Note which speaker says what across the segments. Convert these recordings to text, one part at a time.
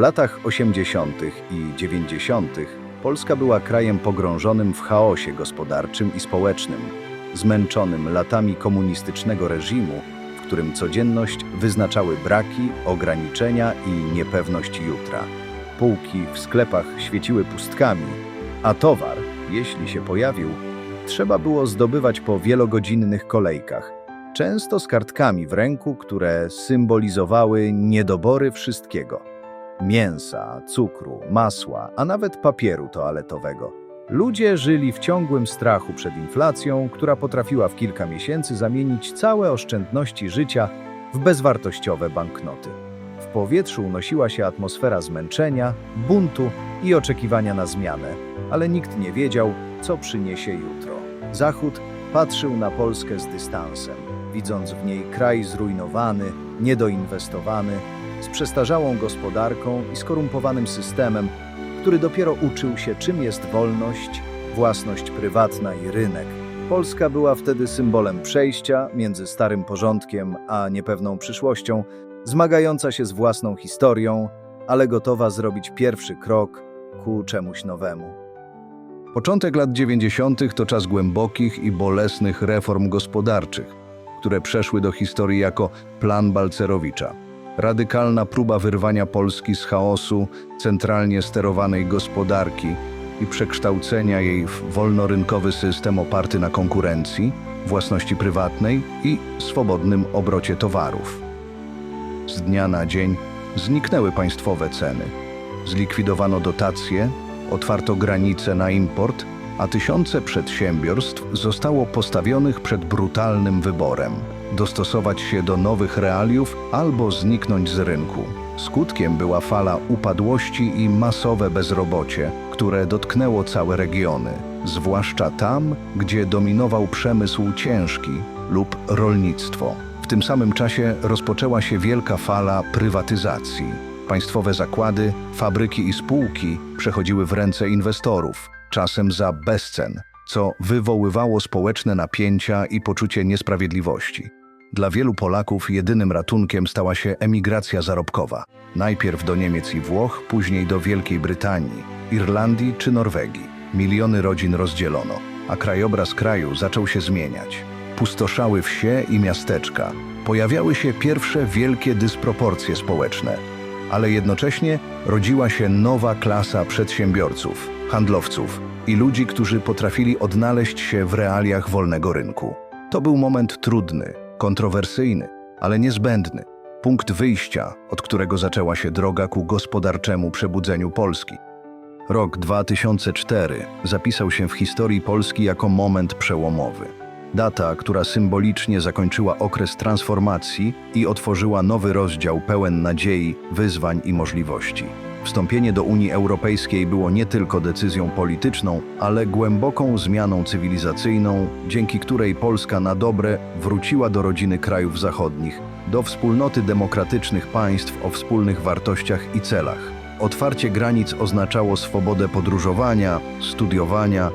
Speaker 1: latach 80. i 90. Polska była krajem pogrążonym w chaosie gospodarczym i społecznym, zmęczonym latami komunistycznego reżimu, w którym codzienność wyznaczały braki, ograniczenia i niepewność jutra. Półki w sklepach świeciły pustkami, a towar, jeśli się pojawił, trzeba było zdobywać po wielogodzinnych kolejkach, często z kartkami w ręku, które symbolizowały niedobory wszystkiego mięsa, cukru, masła, a nawet papieru toaletowego. Ludzie żyli w ciągłym strachu przed inflacją, która potrafiła w kilka miesięcy zamienić całe oszczędności życia w bezwartościowe banknoty. W powietrzu unosiła się atmosfera zmęczenia, buntu i oczekiwania na zmianę, ale nikt nie wiedział, co przyniesie jutro. Zachód patrzył na Polskę z dystansem, widząc w niej kraj zrujnowany, niedoinwestowany, z przestarzałą gospodarką i skorumpowanym systemem, który dopiero uczył się, czym jest wolność, własność prywatna i rynek. Polska była wtedy symbolem przejścia między starym porządkiem a niepewną przyszłością, zmagająca się z własną historią, ale gotowa zrobić pierwszy krok ku czemuś nowemu. Początek lat 90. to czas głębokich i bolesnych reform gospodarczych, które przeszły do historii jako plan Balcerowicza. Radykalna próba wyrwania Polski z chaosu centralnie sterowanej gospodarki i przekształcenia jej w wolnorynkowy system oparty na konkurencji, własności prywatnej i swobodnym obrocie towarów. Z dnia na dzień zniknęły państwowe ceny, zlikwidowano dotacje, otwarto granice na import, a tysiące przedsiębiorstw zostało postawionych przed brutalnym wyborem dostosować się do nowych realiów albo zniknąć z rynku. Skutkiem była fala upadłości i masowe bezrobocie, które dotknęło całe regiony, zwłaszcza tam, gdzie dominował przemysł ciężki lub rolnictwo. W tym samym czasie rozpoczęła się wielka fala prywatyzacji. Państwowe zakłady, fabryki i spółki przechodziły w ręce inwestorów, czasem za bezcen, co wywoływało społeczne napięcia i poczucie niesprawiedliwości. Dla wielu Polaków jedynym ratunkiem stała się emigracja zarobkowa. Najpierw do Niemiec i Włoch, później do Wielkiej Brytanii, Irlandii czy Norwegii. Miliony rodzin rozdzielono, a krajobraz kraju zaczął się zmieniać. Pustoszały wsie i miasteczka. Pojawiały się pierwsze wielkie dysproporcje społeczne, ale jednocześnie rodziła się nowa klasa przedsiębiorców, handlowców i ludzi, którzy potrafili odnaleźć się w realiach wolnego rynku. To był moment trudny, kontrowersyjny, ale niezbędny. Punkt wyjścia, od którego zaczęła się droga ku gospodarczemu przebudzeniu Polski. Rok 2004 zapisał się w historii Polski jako moment przełomowy. Data, która symbolicznie zakończyła okres transformacji i otworzyła nowy rozdział pełen nadziei, wyzwań i możliwości. Wstąpienie do Unii Europejskiej było nie tylko decyzją polityczną, ale głęboką zmianą cywilizacyjną, dzięki której Polska na dobre wróciła do rodziny krajów zachodnich, do wspólnoty demokratycznych państw o wspólnych wartościach i celach. Otwarcie granic oznaczało swobodę podróżowania, studiowania,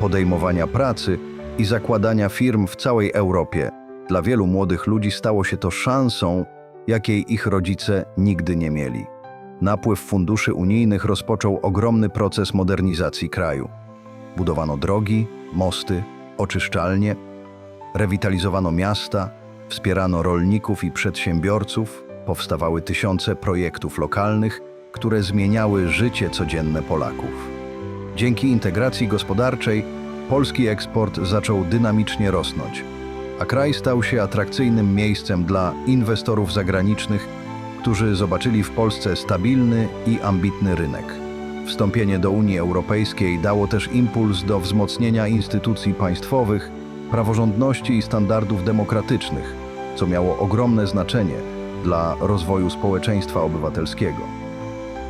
Speaker 1: podejmowania pracy i zakładania firm w całej Europie. Dla wielu młodych ludzi stało się to szansą, jakiej ich rodzice nigdy nie mieli. Napływ funduszy unijnych rozpoczął ogromny proces modernizacji kraju. Budowano drogi, mosty, oczyszczalnie, rewitalizowano miasta, wspierano rolników i przedsiębiorców, powstawały tysiące projektów lokalnych, które zmieniały życie codzienne Polaków. Dzięki integracji gospodarczej polski eksport zaczął dynamicznie rosnąć, a kraj stał się atrakcyjnym miejscem dla inwestorów zagranicznych, którzy zobaczyli w Polsce stabilny i ambitny rynek. Wstąpienie do Unii Europejskiej dało też impuls do wzmocnienia instytucji państwowych, praworządności i standardów demokratycznych, co miało ogromne znaczenie dla rozwoju społeczeństwa obywatelskiego.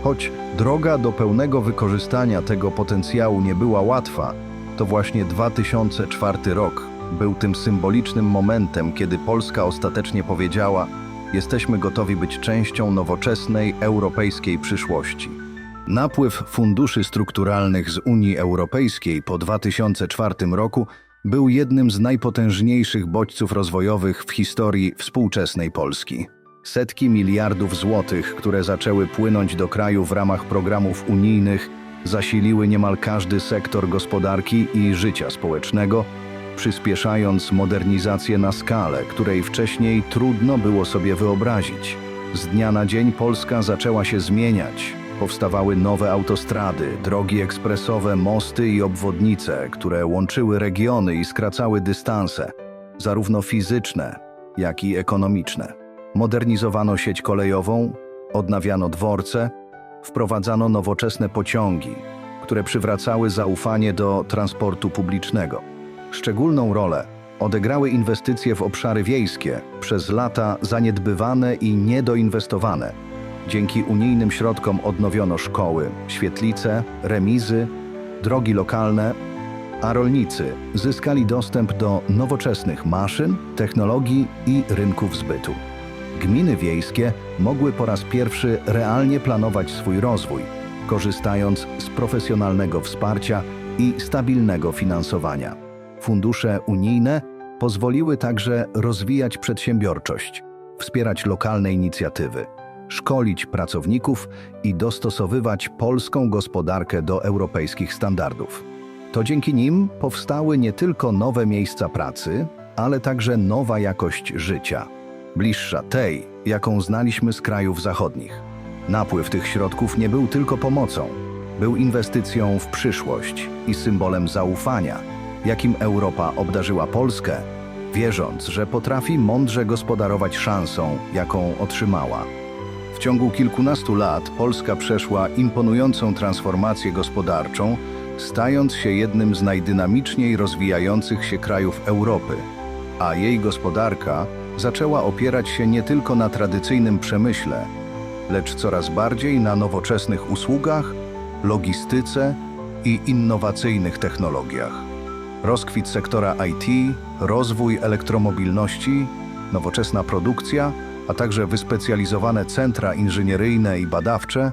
Speaker 1: Choć droga do pełnego wykorzystania tego potencjału nie była łatwa, to właśnie 2004 rok był tym symbolicznym momentem, kiedy Polska ostatecznie powiedziała: Jesteśmy gotowi być częścią nowoczesnej europejskiej przyszłości. Napływ funduszy strukturalnych z Unii Europejskiej po 2004 roku był jednym z najpotężniejszych bodźców rozwojowych w historii współczesnej Polski. Setki miliardów złotych, które zaczęły płynąć do kraju w ramach programów unijnych, zasiliły niemal każdy sektor gospodarki i życia społecznego, przyspieszając modernizację na skalę, której wcześniej trudno było sobie wyobrazić. Z dnia na dzień Polska zaczęła się zmieniać. Powstawały nowe autostrady, drogi ekspresowe, mosty i obwodnice, które łączyły regiony i skracały dystanse, zarówno fizyczne, jak i ekonomiczne. Modernizowano sieć kolejową, odnawiano dworce, wprowadzano nowoczesne pociągi, które przywracały zaufanie do transportu publicznego. Szczególną rolę odegrały inwestycje w obszary wiejskie, przez lata zaniedbywane i niedoinwestowane. Dzięki unijnym środkom odnowiono szkoły, świetlice, remizy, drogi lokalne, a rolnicy zyskali dostęp do nowoczesnych maszyn, technologii i rynków zbytu. Gminy wiejskie mogły po raz pierwszy realnie planować swój rozwój, korzystając z profesjonalnego wsparcia i stabilnego finansowania. Fundusze unijne pozwoliły także rozwijać przedsiębiorczość, wspierać lokalne inicjatywy, szkolić pracowników i dostosowywać polską gospodarkę do europejskich standardów. To dzięki nim powstały nie tylko nowe miejsca pracy, ale także nowa jakość życia, bliższa tej, jaką znaliśmy z krajów zachodnich. Napływ tych środków nie był tylko pomocą, był inwestycją w przyszłość i symbolem zaufania, jakim Europa obdarzyła Polskę, wierząc, że potrafi mądrze gospodarować szansą, jaką otrzymała. W ciągu kilkunastu lat Polska przeszła imponującą transformację gospodarczą, stając się jednym z najdynamiczniej rozwijających się krajów Europy, a jej gospodarka zaczęła opierać się nie tylko na tradycyjnym przemyśle, lecz coraz bardziej na nowoczesnych usługach, logistyce i innowacyjnych technologiach. Rozkwit sektora IT, rozwój elektromobilności, nowoczesna produkcja, a także wyspecjalizowane centra inżynieryjne i badawcze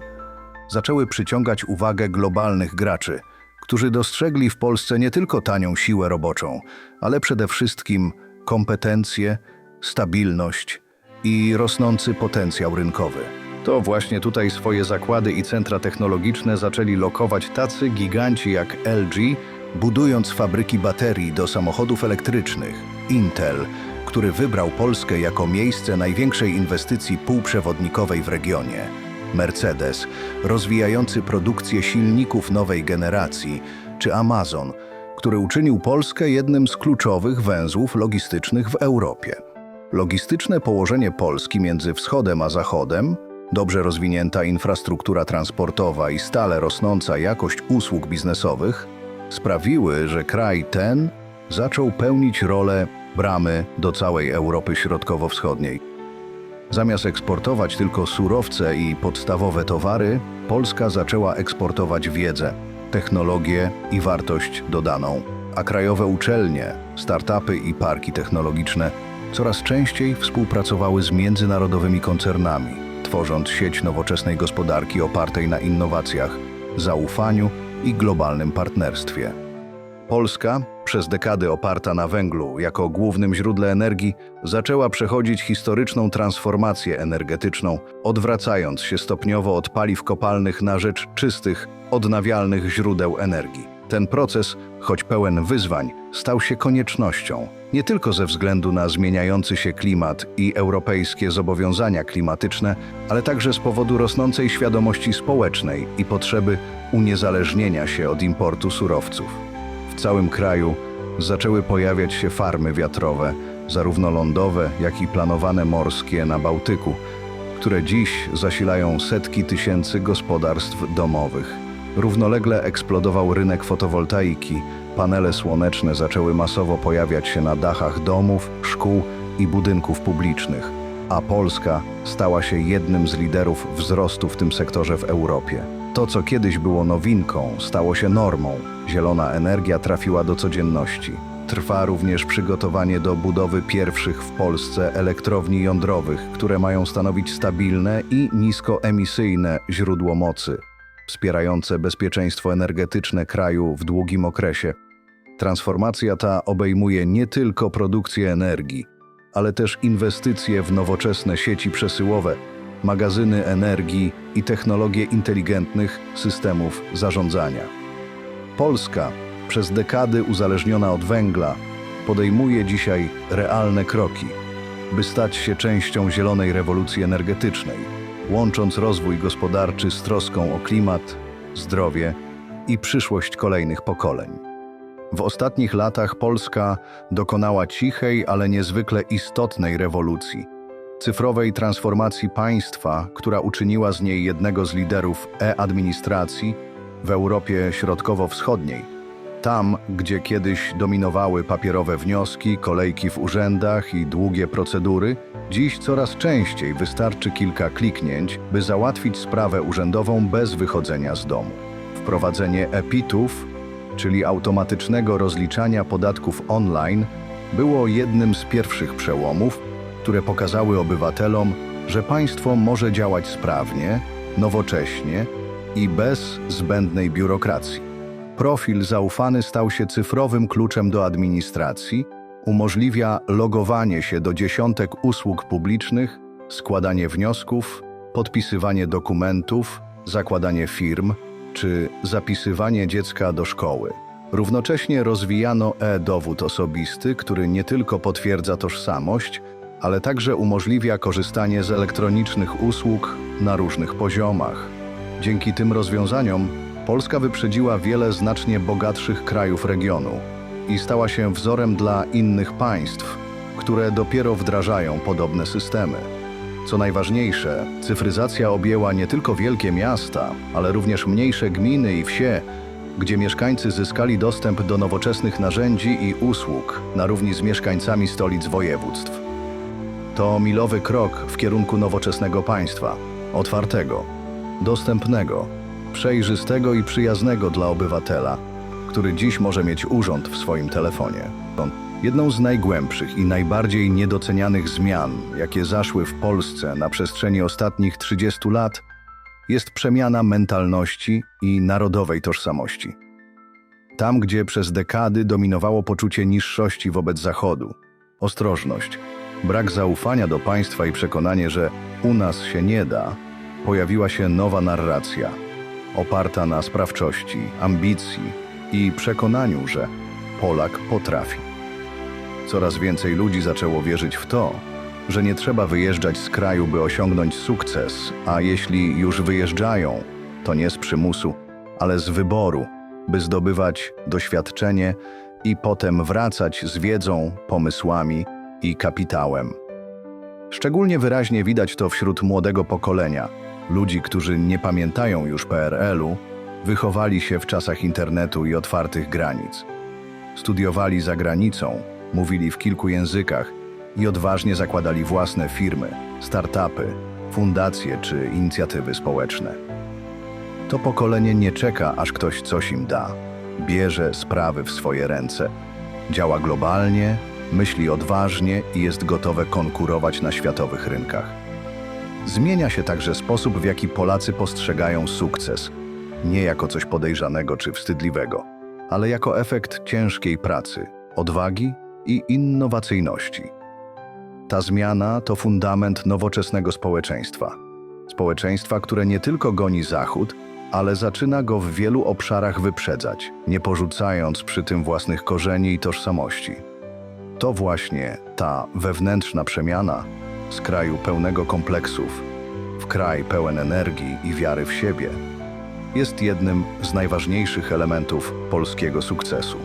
Speaker 1: zaczęły przyciągać uwagę globalnych graczy, którzy dostrzegli w Polsce nie tylko tanią siłę roboczą, ale przede wszystkim kompetencje, stabilność i rosnący potencjał rynkowy. To właśnie tutaj swoje zakłady i centra technologiczne zaczęli lokować tacy giganci jak LG, budując fabryki baterii do samochodów elektrycznych, Intel, który wybrał Polskę jako miejsce największej inwestycji półprzewodnikowej w regionie, Mercedes, rozwijający produkcję silników nowej generacji, czy Amazon, który uczynił Polskę jednym z kluczowych węzłów logistycznych w Europie. Logistyczne położenie Polski między wschodem a zachodem, dobrze rozwinięta infrastruktura transportowa i stale rosnąca jakość usług biznesowych sprawiły, że kraj ten zaczął pełnić rolę bramy do całej Europy Środkowo-Wschodniej. Zamiast eksportować tylko surowce i podstawowe towary, Polska zaczęła eksportować wiedzę, technologię i wartość dodaną, a krajowe uczelnie, startupy i parki technologiczne coraz częściej współpracowały z międzynarodowymi koncernami, tworząc sieć nowoczesnej gospodarki opartej na innowacjach, zaufaniu i globalnym partnerstwie. Polska, przez dekady oparta na węglu jako głównym źródle energii, zaczęła przechodzić historyczną transformację energetyczną, odwracając się stopniowo od paliw kopalnych na rzecz czystych, odnawialnych źródeł energii. Ten proces, choć pełen wyzwań, stał się koniecznością nie tylko ze względu na zmieniający się klimat i europejskie zobowiązania klimatyczne, ale także z powodu rosnącej świadomości społecznej i potrzeby uniezależnienia się od importu surowców. W całym kraju zaczęły pojawiać się farmy wiatrowe, zarówno lądowe, jak i planowane morskie na Bałtyku, które dziś zasilają setki tysięcy gospodarstw domowych. Równolegle eksplodował rynek fotowoltaiki, panele słoneczne zaczęły masowo pojawiać się na dachach domów, szkół i budynków publicznych, a Polska stała się jednym z liderów wzrostu w tym sektorze w Europie. To, co kiedyś było nowinką, stało się normą. Zielona energia trafiła do codzienności. Trwa również przygotowanie do budowy pierwszych w Polsce elektrowni jądrowych, które mają stanowić stabilne i niskoemisyjne źródło mocy, wspierające bezpieczeństwo energetyczne kraju w długim okresie. Transformacja ta obejmuje nie tylko produkcję energii, ale też inwestycje w nowoczesne sieci przesyłowe, magazyny energii i technologie inteligentnych systemów zarządzania. Polska, przez dekady uzależniona od węgla, podejmuje dzisiaj realne kroki, by stać się częścią zielonej rewolucji energetycznej, łącząc rozwój gospodarczy z troską o klimat, zdrowie i przyszłość kolejnych pokoleń. W ostatnich latach Polska dokonała cichej, ale niezwykle istotnej rewolucji cyfrowej transformacji państwa, która uczyniła z niej jednego z liderów e-administracji w Europie Środkowo-Wschodniej. Tam, gdzie kiedyś dominowały papierowe wnioski, kolejki w urzędach i długie procedury, dziś coraz częściej wystarczy kilka kliknięć, by załatwić sprawę urzędową bez wychodzenia z domu. Wprowadzenie EPIT-ów, czyli automatycznego rozliczania podatków online, było jednym z pierwszych przełomów, które pokazały obywatelom, że państwo może działać sprawnie, nowocześnie i bez zbędnej biurokracji. Profil zaufany stał się cyfrowym kluczem do administracji, umożliwia logowanie się do dziesiątek usług publicznych, składanie wniosków, podpisywanie dokumentów, zakładanie firm czy zapisywanie dziecka do szkoły. Równocześnie rozwijano e-dowód osobisty, który nie tylko potwierdza tożsamość, ale także umożliwia korzystanie z elektronicznych usług na różnych poziomach. Dzięki tym rozwiązaniom Polska wyprzedziła wiele znacznie bogatszych krajów regionu i stała się wzorem dla innych państw, które dopiero wdrażają podobne systemy. Co najważniejsze, cyfryzacja objęła nie tylko wielkie miasta, ale również mniejsze gminy i wsie, gdzie mieszkańcy zyskali dostęp do nowoczesnych narzędzi i usług na równi z mieszkańcami stolic województw. To milowy krok w kierunku nowoczesnego państwa, otwartego, dostępnego, przejrzystego i przyjaznego dla obywatela, który dziś może mieć urząd w swoim telefonie. Jedną z najgłębszych i najbardziej niedocenianych zmian, jakie zaszły w Polsce na przestrzeni ostatnich 30 lat, jest przemiana mentalności i narodowej tożsamości. Tam, gdzie przez dekady dominowało poczucie niższości wobec Zachodu, ostrożność, brak zaufania do państwa i przekonanie, że u nas się nie da, pojawiła się nowa narracja, oparta na sprawczości, ambicji i przekonaniu, że Polak potrafi. Coraz więcej ludzi zaczęło wierzyć w to, że nie trzeba wyjeżdżać z kraju, by osiągnąć sukces, a jeśli już wyjeżdżają, to nie z przymusu, ale z wyboru, by zdobywać doświadczenie i potem wracać z wiedzą, pomysłami i kapitałem. Szczególnie wyraźnie widać to wśród młodego pokolenia, ludzi, którzy nie pamiętają już PRL-u, wychowali się w czasach internetu i otwartych granic. Studiowali za granicą, mówili w kilku językach i odważnie zakładali własne firmy, startupy, fundacje czy inicjatywy społeczne. To pokolenie nie czeka, aż ktoś coś im da. Bierze sprawy w swoje ręce. Działa globalnie, myśli odważnie i jest gotowe konkurować na światowych rynkach. Zmienia się także sposób, w jaki Polacy postrzegają sukces, nie jako coś podejrzanego czy wstydliwego, ale jako efekt ciężkiej pracy, odwagi i innowacyjności. Ta zmiana to fundament nowoczesnego społeczeństwa. Społeczeństwa, które nie tylko goni Zachód, ale zaczyna go w wielu obszarach wyprzedzać, nie porzucając przy tym własnych korzeni i tożsamości. To właśnie ta wewnętrzna przemiana z kraju pełnego kompleksów w kraj pełen energii i wiary w siebie jest jednym z najważniejszych elementów polskiego sukcesu.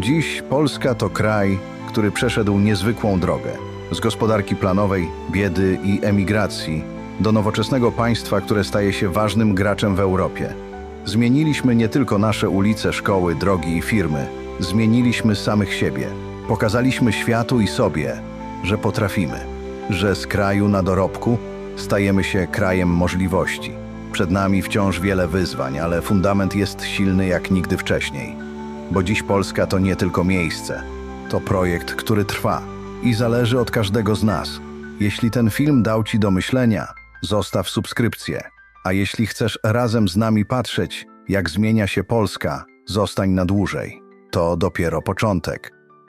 Speaker 1: Dziś Polska to kraj, który przeszedł niezwykłą drogę z gospodarki planowej, biedy i emigracji do nowoczesnego państwa, które staje się ważnym graczem w Europie. Zmieniliśmy nie tylko nasze ulice, szkoły, drogi i firmy, zmieniliśmy samych siebie. Pokazaliśmy światu i sobie, że potrafimy, że z kraju na dorobku stajemy się krajem możliwości. Przed nami wciąż wiele wyzwań, ale fundament jest silny jak nigdy wcześniej. Bo dziś Polska to nie tylko miejsce, to projekt, który trwa i zależy od każdego z nas. Jeśli ten film dał Ci do myślenia, zostaw subskrypcję. A jeśli chcesz razem z nami patrzeć, jak zmienia się Polska, zostań na dłużej. To dopiero początek.